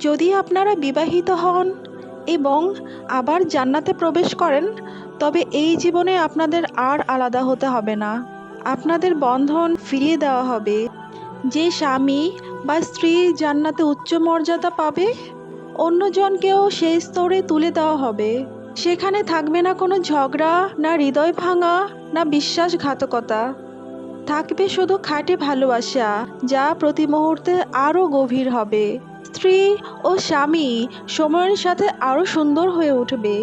যদি আপনারা বিবাহিত হন এবং আবার জান্নাতে প্রবেশ করেন, তবে এই জীবনে আপনাদের আর আলাদা হতে হবে না। আপনাদের বন্ধন ফিরিয়ে দেওয়া হবে। যে স্বামী বা স্ত্রী জান্নাতে উচ্চ মর্যাদা পাবে, অন্যজনকেও সেই স্তরে তুলে দেওয়া হবে। সেখানে থাকবে না কোনো ঝগড়া, না হৃদয় ভাঙা, না বিশ্বাসঘাতকতা। থাকবে শুধু খাটে ভালোবাসা, যা প্রতি মুহূর্তে আরও গভীর হবে। স্ত্রী ও স্বামী সময়ের সাথে আরও সুন্দর হয়ে উঠবে।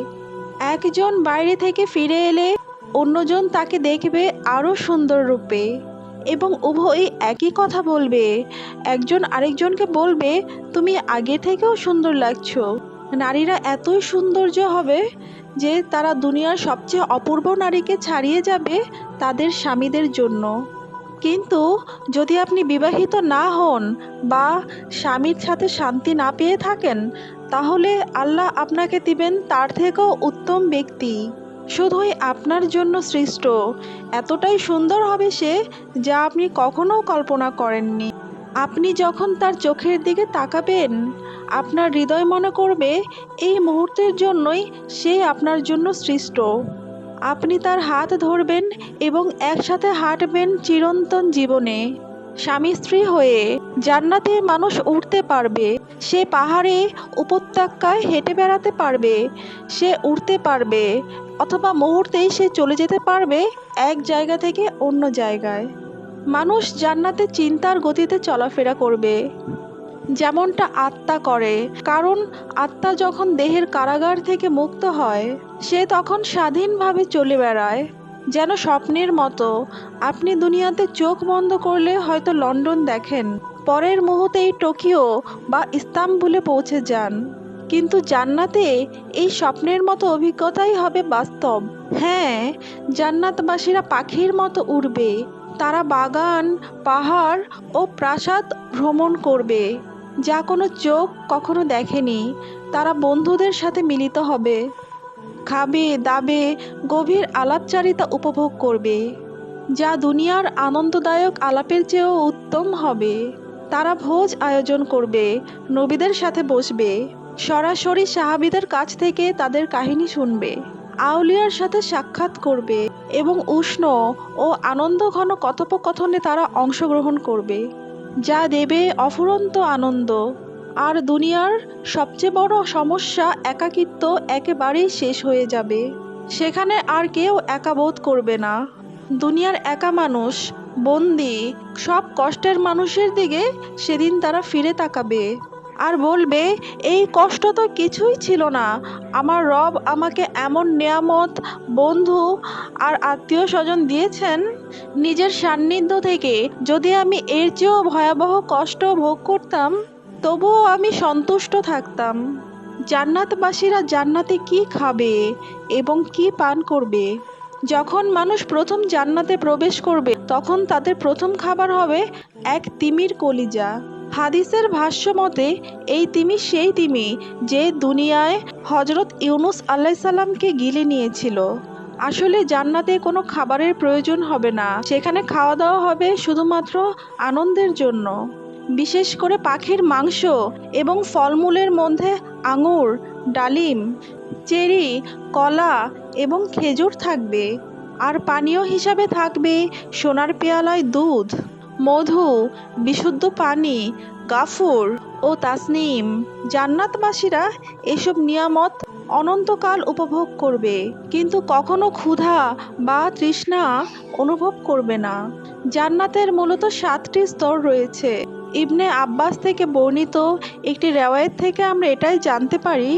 একজন বাইরে থেকে ফিরে এলে অন্যজন তাকে দেখবে আরও সুন্দর রূপে এবং উভয়ই একই কথা বলবে। একজন আরেকজনকে বলবে, তুমি আগে থেকেও সুন্দর লাগছো। নারীরা এতই সৌন্দর্য হবে যে তারা দুনিয়ার সবচেয়ে অপূর্ব নারীকে ছাড়িয়ে যাবে তাদের স্বামীদের জন্য। কিন্তু যদি আপনি বিবাহিত না হন বা স্বামীর সাথে শান্তি না পেয়ে থাকেন, তাহলে আল্লাহ আপনাকে দিবেন তার থেকেও উত্তম ব্যক্তি। শুধুই আপনার জন্য সৃষ্ট। এতটাই সুন্দর হবে সে যা আপনি কখনো কল্পনা করেননি। আপনি যখন তার চোখের দিকে তাকাবেন, আপনার হৃদয় মনে করবে, এই মুহূর্তের জন্যই সে আপনার জন্য সৃষ্ট। আপনি তার হাত ধরবেন এবং একসাথে হাঁটবেন চিরন্তন জীবনে। স্বামী স্ত্রী হয়ে জান্নাতে মানুষ উঠতে পারবে, সে পাহাড়ে উপত্যকায় হেঁটে বেড়াতে পারবে, সে উঠতে পারবে, অথবা মুহূর্তেই সে চলে যেতে পারবে এক জায়গা থেকে অন্য জায়গায়। মানুষ জান্নাতে চিন্তার গতিতে চলাফেরা করবে। যেমনটা আত্মা করে, কারণ আত্মা যখন দেহের কারাগার থেকে মুক্ত হয়, সে তখন স্বাধীনভাবে চলে বেড়ায়। যেন স্বপ্নের মতো, আপনি দুনিয়াতে চোখ বন্ধ করলে হয়তো লন্ডন দেখেন, পরের মুহূর্তেই টোকিও বা ইস্তাম্বুলে পৌঁছে যান। কিন্তু জান্নাতে এই স্বপ্নের মতো অভিজ্ঞতাই হবে বাস্তব। হ্যাঁ জান্নাতবাসীরা পাখির মতো উড়বে, তারা বাগান, পাহাড় ও প্রাসাদ ভ্রমণ করবে। যা কোনো চোখ কখনো দেখেনি, তারা বন্ধুদের সাথে মিলিত হবে। খাবে, দাবে, গভীর আলাপচারিতা উপভোগ করবে, যা দুনিয়ার আনন্দদায়ক আলাপের চেয়েও উত্তম হবে। তারা ভোজ আয়োজন করবে, নবীদের সাথে বসবে, সরাসরি সাহাবিদের কাছ থেকে তাদের কাহিনী শুনবে, আউলিয়ার সাথে সাক্ষাৎ করবে এবং উষ্ণ ও আনন্দঘন কথোপকথনে তারা অংশগ্রহণ করবে। যা দেবে অফুরন্ত আনন্দ। আর দুনিয়ার সবচেয়ে বড় সমস্যা একাকিত্ব একেবারেই শেষ হয়ে যাবে। সেখানে আর কেউ একা বোধ করবে না। দুনিয়ার একা মানুষ, বন্দি, সব কষ্টের মানুষের দিকে সেদিন তারা ফিরে তাকাবে। আর বলবে, এই কষ্ট তো কিছুই ছিল না। আমার রব আমাকে এমন নেয়ামত, বন্ধু আর আত্মীয় স্বজন দিয়েছেন নিজের সান্নিধ্য থেকে। যদি আমি এর চেয়েও ভয়াবহ কষ্ট ভোগ করতাম, তবুও আমি সন্তুষ্ট থাকতাম। জান্নাতবাসীরা জান্নাতে কি খাবে এবং কি পান করবে? যখন মানুষ প্রথম জান্নাতে প্রবেশ করবে, তখন তাদের প্রথম খাবার হবে এক তিমির কলিজা। হাদিসের ভাষ্য মতে, এই তিমি সেই তিমি যে দুনিয়ায় হজরত ইউনুস আল্লাহ সাল্লামকে গিলে নিয়েছিল। আসলে জান্নাতে কোনো খাবারের প্রয়োজন হবে না, সেখানে খাওয়া দাওয়া হবে শুধুমাত্র আনন্দের জন্য। বিশেষ করে পাখির মাংস এবং ফলমূলের মধ্যে আঙুর, ডালিম চেরি, কলা এবং খেজুর থাকবে। আর পানীয় হিসাবে থাকবে সোনার পেয়ালায় দুধ, মধু, বিশুদ্ধ পানি, গাফুর ও তাসনিম। জান্নাতবাসীরা এসব নিয়ামত অনন্তকাল উপভোগ করবে, কিন্তু কখনো ক্ষুধা বা তৃষ্ণা অনুভব করবে না। জান্নাতের মূলত সাতটি স্তর রয়েছে। ইবনে আব্বাস থেকে বর্ণিত একটি রেওয়ায়ত থেকে আমরা এটাই জানতে পারি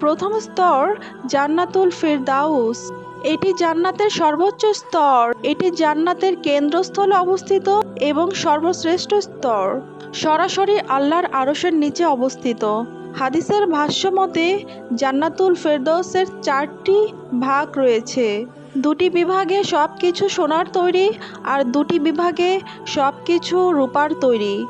প্রথম স্তর জান্নাতুল ফেরদাউস। এটি জান্নাতের সর্বোচ্চ স্তর। এটি জান্নাতের কেন্দ্রস্থলে অবস্থিত এবং সর্বশ্রেষ্ঠ স্তর। সরাসরি আল্লাহর আরশের নিচে অবস্থিত। হাদিসের ভাষ্য মতে, জান্নাতুল ফেরদৌসের চারটি ভাগ রয়েছে। দুটি বিভাগে সব কিছু সোনার তৈরি আর দুটি বিভাগে সব কিছু রূপার তৈরি।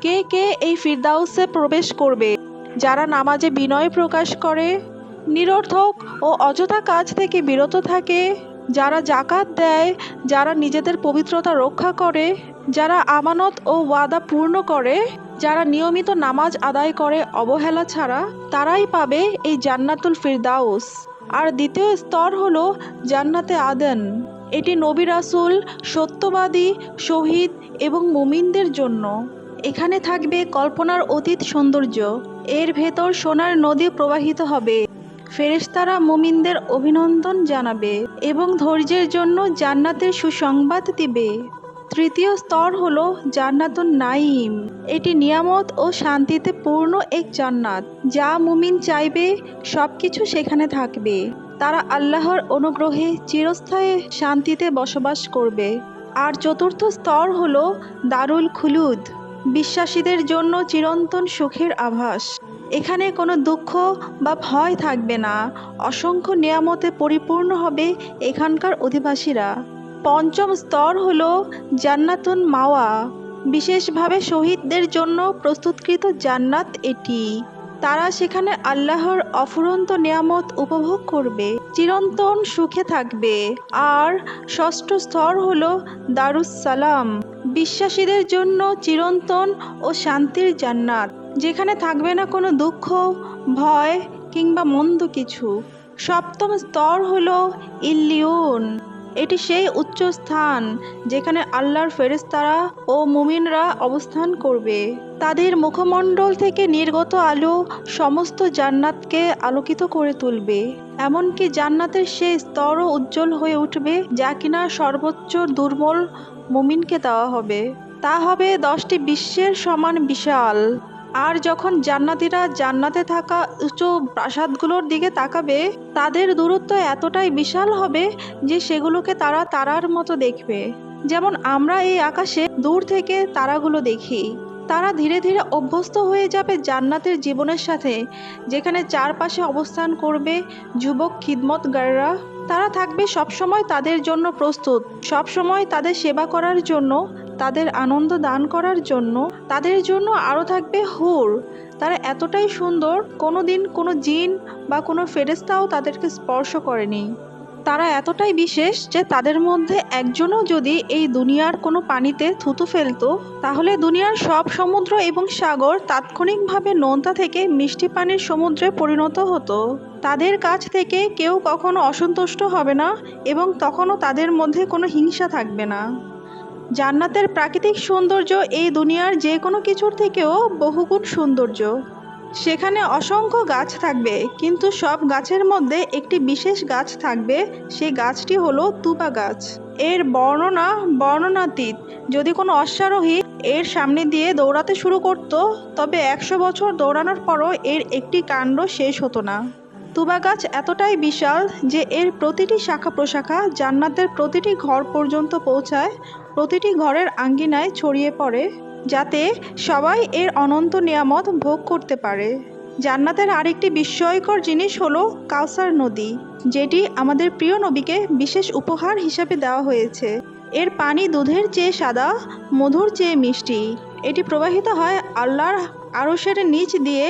কে কে এই ফিরদাউসে প্রবেশ করবে? যারা নামাজে বিনয় প্রকাশ করে, নিরর্থক ও অযথা কাজ থেকে বিরত থাকে, যারা জাকাত দেয়, যারা নিজেদের পবিত্রতা রক্ষা করে, যারা আমানত ও ওয়াদা পূর্ণ করে, যারা নিয়মিত নামাজ আদায় করে অবহেলা ছাড়া, তারাই পাবে এই জান্নাতুল ফিরদাউস। আর দ্বিতীয় স্তর হলো জান্নাতে আদেন। এটি নবী রাসূল, সত্যবাদী, শহীদ এবং মুমিনদের জন্য। এখানে থাকবে কল্পনার অতীত সৌন্দর্য। এর ভেতর সোনার নদী প্রবাহিত হবে। ফেরেশতারা মুমিনদের অভিনন্দন জানাবে এবং ধৈর্যের জন্য জান্নাতের সুসংবাদ দিবে। তৃতীয় স্তর হলো জান্নাতুন নাইম এটি নিয়ামত ও শান্তিতে পূর্ণ এক জান্নাত, যা মুমিন চাইবে সব কিছু সেখানে থাকবে। তারা আল্লাহর অনুগ্রহে চিরস্থায়ী শান্তিতে বসবাস করবে। আর চতুর্থ স্তর হলো দারুল খুলুদ। বিশ্বাসীদের জন্য চিরন্তন সুখের আভাস। এখানে কোনো দুঃখ বা ভয় থাকবে না। অসংখ্য নিয়ামতে পরিপূর্ণ হবে এখানকার অধিবাসীরা। পঞ্চম স্তর হল জান্নাতুন মাওয়া। বিশেষভাবে শহীদদের জন্য প্রস্তুতকৃত জান্নাত এটি। তারা সেখানে আল্লাহর অফুরন্ত নিয়ামত উপভোগ করবে, চিরন্তন সুখে থাকবে। আর ষষ্ঠ স্তর হল দারুস সালাম। বিশ্বাসীদের জন্য চিরন্তন ও শান্তির জান্নাত, যেখানে থাকবে না কোনো দুঃখ, ভয় কিংবা মন্দ কিছু। সপ্তম স্তর হল ইল্লিউন এটি সেই উচ্চ স্থান যেখানে আল্লাহর ফেরেশতারা ও মুমিনরা অবস্থান করবে। তাদের মুখমণ্ডল থেকে নির্গত আলো সমস্ত জান্নাতকে আলোকিত করে তুলবে। এমনকি জান্নাতের সেই স্তরও উজ্জ্বল হয়ে উঠবে যা কিনা সর্বোচ্চ দুর্বল মুমিনকে দেওয়া হবে, তা হবে দশটি বিশ্বের সমান বিশাল। আর যখন জান্নাতিরা জান্নাতে থাকা উঁচু প্রাসাদগুলোর দিকে তাকাবে, তাদের দূরত্ব এতটাই বিশাল হবে যে সেগুলোকে তারা তারার মতো দেখবে। যেমন আমরা এই আকাশে দূর থেকে তারাগুলো দেখি। তারা ধীরে ধীরে অভ্যস্ত হয়ে যাবে জান্নাতের জীবনের সাথে, যেখানে চারপাশে অবস্থান করবে যুবক খিদমতগাররা তারা থাকবে সবসময় তাদের জন্য প্রস্তুত, সবসময় তাদের সেবা করার জন্য, তাদের আনন্দ দান করার জন্য। তাদের জন্য আরও থাকবে হুর। তারা এতটাই সুন্দর কোনো দিন কোনো জিন বা কোনো ফেরেস্তাও তাদেরকে স্পর্শ করেনি। তারা এতটাই বিশেষ যে তাদের মধ্যে একজনও যদি এই দুনিয়ার কোনো পানিতে থুতু ফেলতো, তাহলে দুনিয়ার সব সমুদ্র এবং সাগর তাৎক্ষণিকভাবে নোনতা থেকে মিষ্টি পানির সমুদ্রে পরিণত হতো। তাদের কাছ থেকে কেউ কখনো অসন্তুষ্ট হবে না এবং তখনও তাদের মধ্যে কোনো হিংসা থাকবে না। জান্নাতের প্রাকৃতিক সৌন্দর্য এই দুনিয়ার যে কোনো কিছুর থেকেও বহুগুণ সৌন্দর্য। সেখানে অসংখ্য গাছ থাকবে, কিন্তু সব গাছের মধ্যে একটি বিশেষ গাছ থাকবে সেই গাছটি হলো তুবা গাছ। এর বর্ণনা বর্ণনাতীত। যদি কোনো অশ্বারোহী এর সামনে দিয়ে দৌড়াতে শুরু করত, তবে একশো বছর দৌড়ানোর পরও এর একটি কাণ্ড শেষ হতো না। তুবা গাছ এতটাই বিশাল যে এর প্রতিটি শাখা প্রশাখা জান্নাতের প্রতিটি ঘর পর্যন্ত পৌঁছায়, প্রতিটি ঘরের আঙ্গিনায় ছড়িয়ে পড়ে। যাতে সবাই এর অনন্ত নিয়ামত ভোগ করতে পারে। জান্নাতের আরেকটি বিস্ময়কর জিনিস হলো কাউসার নদী, যেটি আমাদের প্রিয় নবীকে বিশেষ উপহার হিসাবে দেওয়া হয়েছে। এর পানি দুধের চেয়ে সাদা, মধুর চেয়ে মিষ্টি। এটি প্রবাহিত হয় আল্লাহর আরশের নিচ দিয়ে,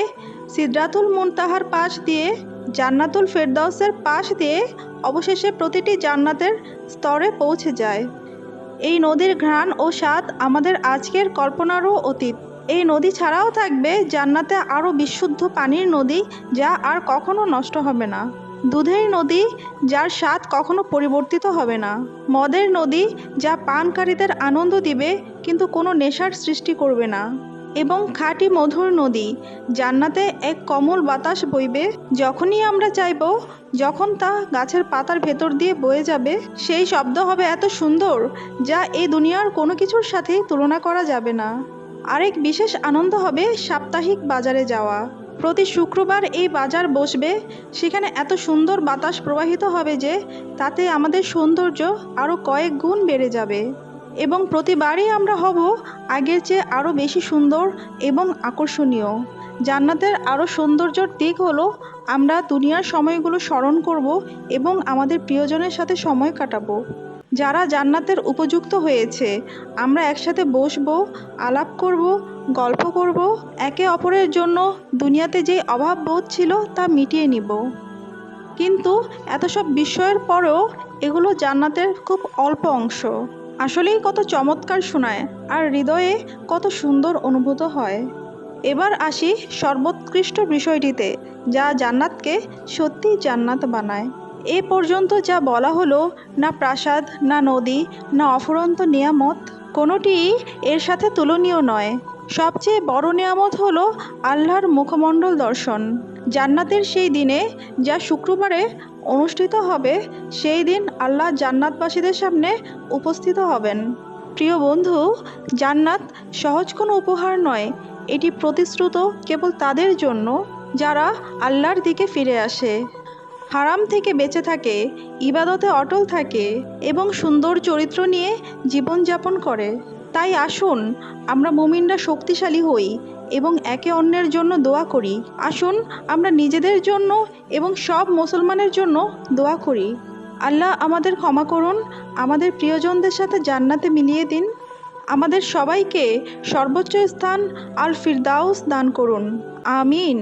সিদ্রাতুল মুনতাহার পাশ দিয়ে, জান্নাতুল ফেরদাউসের পাশ দিয়ে। অবশেষে প্রতিটি জান্নাতের স্তরে পৌঁছে যায়। এই নদীর ঘ্রাণ ও স্বাদ আমাদের আজকের কল্পনারও অতীত। এই নদী ছাড়াও থাকবে জান্নাতে আরও বিশুদ্ধ পানির নদী যা আর কখনো নষ্ট হবে না। দুধের নদী, যার স্বাদ কখনো পরিবর্তিত হবে না। মদের নদী, যা পানকারীদের আনন্দ দিবে, কিন্তু কোনো নেশার সৃষ্টি করবে না। এবং খাঁটি মধুর নদী, জান্নাতে এক কমল বাতাস বইবে, যখনই আমরা চাইব, যখন তা গাছের পাতার ভেতর দিয়ে বয়ে যাবে, সেই শব্দ হবে এত সুন্দর, যা এই দুনিয়ার কোনো কিছুর সাথে তুলনা করা যাবে না। আরেক বিশেষ আনন্দ হবে সাপ্তাহিক বাজারে যাওয়া। প্রতি শুক্রবার এই বাজার বসবে, সেখানে এত সুন্দর বাতাস প্রবাহিত হবে যে, তাতে আমাদের সৌন্দর্য আরও কয়েক গুণ বেড়ে যাবে। এবং প্রতিবারই আমরা হব আগের চেয়ে আরও বেশি সুন্দর এবং আকর্ষণীয়। জান্নাতের আরও সৌন্দর্যর দিক হলো, আমরা দুনিয়ার সময়গুলো স্মরণ করব এবং আমাদের প্রিয়জনের সাথে সময় কাটাবো। যারা জান্নাতের উপযুক্ত হয়েছে, আমরা একসাথে বসবো, আলাপ করব, গল্প করব, একে অপরের জন্য দুনিয়াতে যে অভাব বোধ ছিল তা মিটিয়ে নিব। কিন্তু এত সব বিষয়ের পরেও এগুলো জান্নাতের খুব অল্প অংশ। আসলেই কত চমৎকার শোনায়, আর হৃদয়ে কত সুন্দর অনুভূত হয়। এবার আসি সর্বোৎকৃষ্ট বিষয়টিতে, যা জান্নাতকে সত্যি জান্নাত বানায়। এ পর্যন্ত যা বলা হলো, না প্রাসাদ, না নদী, না অফুরন্ত নিয়ামত, কোনোটিই এর সাথে তুলনীয় নয়। সবচেয়ে বড় নিয়ামত হলো আল্লাহর মুখমণ্ডল দর্শন। জান্নাতের সেই দিনে যা শুক্রবারে অনুষ্ঠিত হবে, সেই দিন আল্লাহ জান্নাতবাসীদের সামনে উপস্থিত হবেন। প্রিয় বন্ধু, জান্নাত সহজ কোনো উপহার নয়। এটি প্রতিশ্রুত কেবল তাদের জন্য, যারা আল্লাহর দিকে ফিরে আসে। হারাম থেকে বেঁচে থাকে, ইবাদতে অটল থাকে এবং সুন্দর চরিত্র নিয়ে জীবনযাপন করে। তাই আসুন, আমরা মুমিনরা শক্তিশালী হই এবং একে অন্যের জন্য দোয়া করি। আসুন, আমরা নিজেদের জন্য এবং সব মুসলমানের জন্য দোয়া করি। আল্লাহ আমাদের ক্ষমা করুন, আমাদের প্রিয়জনদের সাথে জান্নাতে মিলিয়ে দিন। আমাদের সবাইকে সর্বোচ্চ স্থান আল ফিরদাউস দান করুন। আমিন।